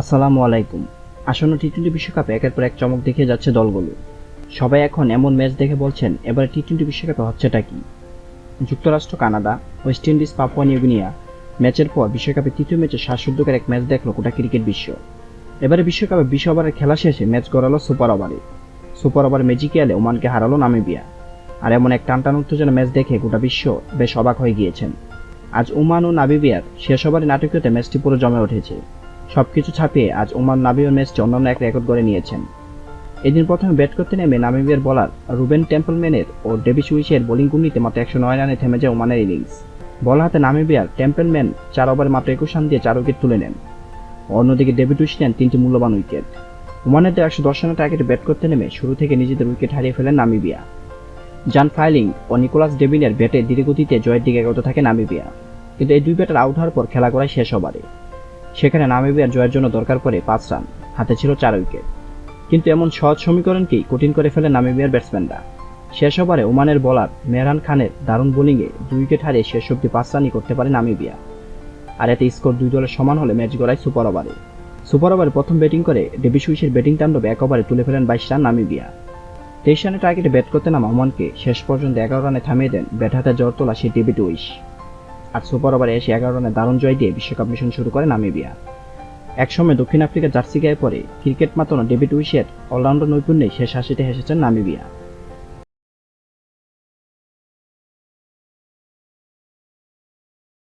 আসসালামু আলাইকুম। আসন্ন টি টোয়েন্টি বিশ্বকাপে একের পর এক চমক দেখিয়ে যাচ্ছে দলগুলো। সবাই এখন এমন ম্যাচ দেখে বলছেন, এবারে টি টোয়েন্টি বিশ্বকাপে হচ্ছেটা কি? যুক্তরাষ্ট্র, Canada, West Indies, Papua New Guinea ম্যাচের পর বিশ্বকাপে তৃতীয় ম্যাচে শ্বাসরুদ্ধকর এক ম্যাচ দেখল গোটা ক্রিকেট বিশ্ব। এবারে বিশ্বকাপে বিশ ওভারের খেলা শেষে ম্যাচ গড়ালো সুপার ওভারে। সুপার ওভার ম্যাজিকিয়ালে ওমানকে হারালো নামিবিয়া। আর এমন এক টানটান উত্তেজনা ম্যাচ দেখে গোটা বিশ্ব বেশ অবাক হয়ে গিয়েছেন। আজ ওমান ও নামিবিয়ার শেষ ওভারে নাটকীয়তে ম্যাচটি পুরো জমে উঠেছে। সবকিছু ছাপিয়ে আজ ওমান নাবিয়ার ম্যাচটি অন্যান্য এক রেকর্ড করে নিয়েছেন। এদিন প্রথমে ব্যাট করতে নেমে নামিবিয়ার বলার রুবেন টেম্পলম্যানের ও ডেভিস উইসের বোলিং কুর্নিতে মাত্র একশো নয় রানে থেমে যায় ওমানের ইনিংস। বল হাতে নামিবিয়ার টেম্পলম্যান চার ওভারে মাত্র একুশ রান দিয়ে চার উইকেট তুলে নেন। অন্যদিকে ডেভিড উইস নেন তিনটি মূল্যবান উইকেট। ওমানের একশো দশ রানের টার্গেটে ব্যাট করতে নেমে শুরু থেকে নিজেদের উইকেট হারিয়ে ফেলেন নামিবিয়া। জান ফাইলিং ও নিকোলাস ডেভিনের ব্যাটে ধীরগতিতে জয়ের দিকে এগোতে থাকে নামিবিয়া। কিন্তু এই দুই ব্যাটার আউট হওয়ার পর খেলা করায় শেষ ওভারে। সেখানে নামিবিয়ার জয়ের জন্য দরকার পড়ে পাঁচ রান। হাতে ছিল চার উইকেট। কিন্তু এমন সহজ সমীকরণকেই কঠিন করে ফেলে নামিবিয়ার ব্যাটসম্যানরা? শেষ ওভারে ওমানের বোলার মেহরান খানের দারুণ বোলিংয়ে দুই উইকেট হারিয়ে শেষ অব্দি পাঁচ রানই করতে পারে নামিবিয়া। আর এতে স্কোর দুই দলের সমান হলে ম্যাচ গড়ায় সুপার ওভারে। সুপার ওভারে প্রথম ব্যাটিং করে ডেভিস উইসের ব্যাটিং তাণ্ডব এক ওভারে তুলে ফেলেন বাইশ রান নামিবিয়া। তেইশ রানের টার্গেটে ব্যাট করতে নামা ওমানকে শেষ পর্যন্ত এগারো রানে থামিয়ে দেন ব্যাট হাতে জ্বর তোলা সেই ডেভিড উইস আর সুপার ওভারে এসে এগারো রানে দারুণ জয় দিয়ে বিশ্বকাপ মিশন শুরু করে নামিবিয়া। একসময় দক্ষিণ আফ্রিকার জার্সি গায়ে পরে ক্রিকেট মাতানো ডেভিড উইশের অলরাউন্ডার নৈপুণ্যে শেষ হাসিতে হেসেছেন নামিবিয়া।